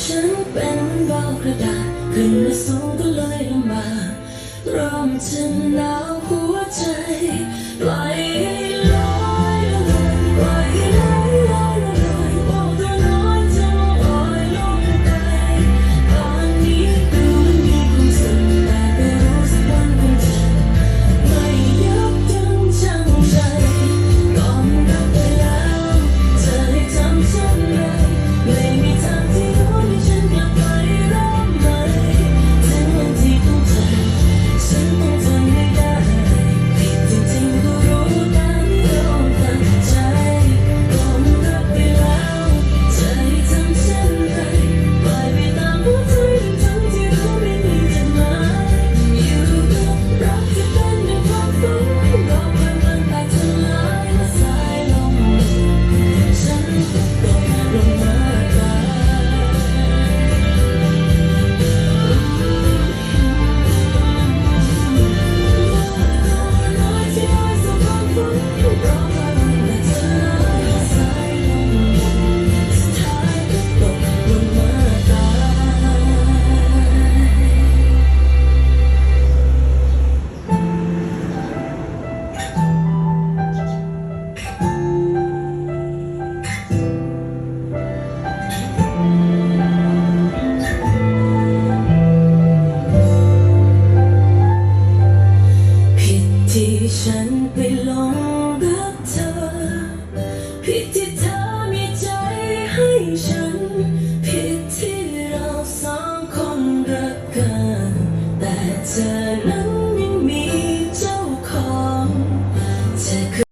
ฉันเป็นเบากระดาษขึ้นมาสูงก็เลยลำบากร้มฉันหนาวหัวใจ ที่ฉันไปหลงรักเธอ